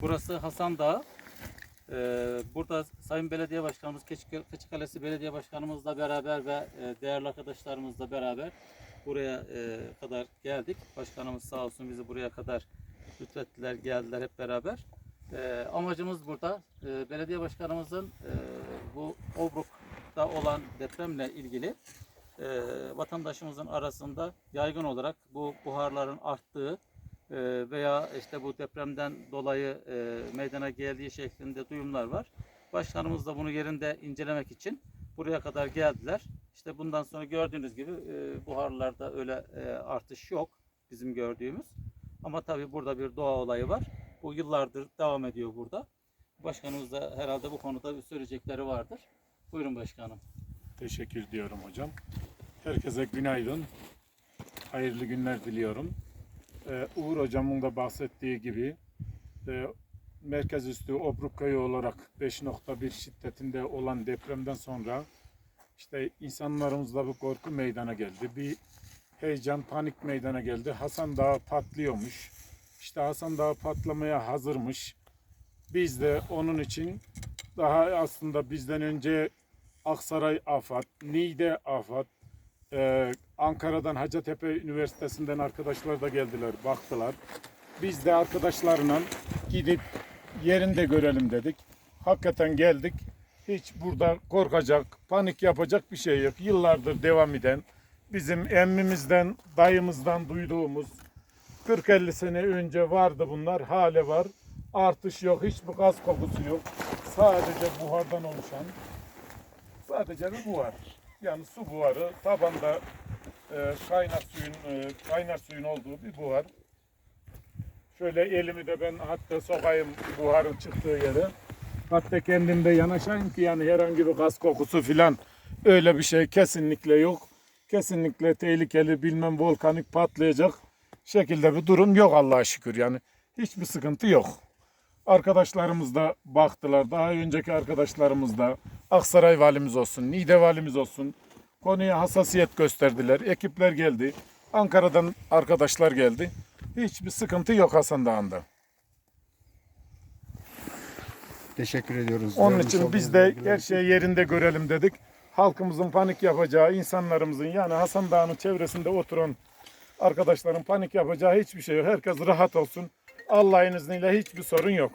Burası Hasan Dağı. Ee, burada Sayın Belediye Başkanımız, Keçi- Keçikalesi Belediye Başkanımızla beraber ve e, değerli arkadaşlarımızla beraber buraya e, kadar geldik. Başkanımız sağ olsun bizi buraya kadar lütfettiler, geldiler hep beraber. Ee, amacımız burada e, belediye başkanımızın bu Obruk'ta olan depremle ilgili e, vatandaşımızın arasında yaygın olarak bu buharların arttığı veya işte bu depremden dolayı e, meydana geldiği şeklinde duyumlar var. Başkanımız da bunu yerinde incelemek için buraya kadar geldiler. İşte bundan sonra gördüğünüz gibi e, buharlarda öyle e, artış yok bizim gördüğümüz. Ama tabii burada bir doğa olayı var. Bu yıllardır devam ediyor burada. Başkanımız da herhalde bu konuda bir söyleyecekleri vardır. Buyurun başkanım. Teşekkür ediyorum hocam. Herkese günaydın. Hayırlı günler diliyorum. Ee, Uğur hocamın da bahsettiği gibi e, merkez üstü Obruk köyü olarak 5.1 şiddetinde olan depremden sonra işte insanlarımızda bir korku meydana geldi. Bir heyecan, panik meydana geldi. Hasan Dağı patlıyormuş. İşte Hasan Dağı patlamaya hazırmış. Biz de onun için daha aslında bizden önce Aksaray AFAD, Niğde AFAD, e, Ankara'dan Hacettepe Üniversitesi'nden arkadaşlar da geldiler, baktılar. Biz de arkadaşlarla gidip yerinde görelim dedik. Hakikaten geldik. Hiç burada korkacak, panik yapacak bir şey yok. Yıllardır devam eden, bizim emmimizden, dayımızdan duyduğumuz 40-50 sene önce vardı bunlar, hale var. Artış yok, hiçbir gaz kokusu yok. Sadece buhardan oluşan Sadece bir buhar. Yani su buharı, tabanda e, kaynak suyun e, kaynar suyun olduğu bir buhar. Şöyle elimi de ben hatta sokayım buharın çıktığı yere. Hatta kendimde yanaşayım ki yani herhangi bir gaz kokusu filan öyle bir şey kesinlikle yok. Kesinlikle tehlikeli bilmem volkanik patlayacak şekilde bir durum yok Allah'a şükür yani. Hiçbir sıkıntı yok. Arkadaşlarımız da baktılar. Daha önceki arkadaşlarımız da Aksaray valimiz olsun, Niğde valimiz olsun. Konuya hassasiyet gösterdiler. Ekipler geldi. Ankara'dan arkadaşlar geldi. Hiçbir sıkıntı yok Hasan Dağı'nda. Teşekkür ediyoruz. Onun için biz de her şeyi yerinde görelim dedik. Halkımızın panik yapacağı, insanlarımızın yani Hasan Dağı'nın çevresinde oturan arkadaşların panik yapacağı hiçbir şey yok. Herkes rahat olsun. Allah'ın izniyle hiçbir sorun yok.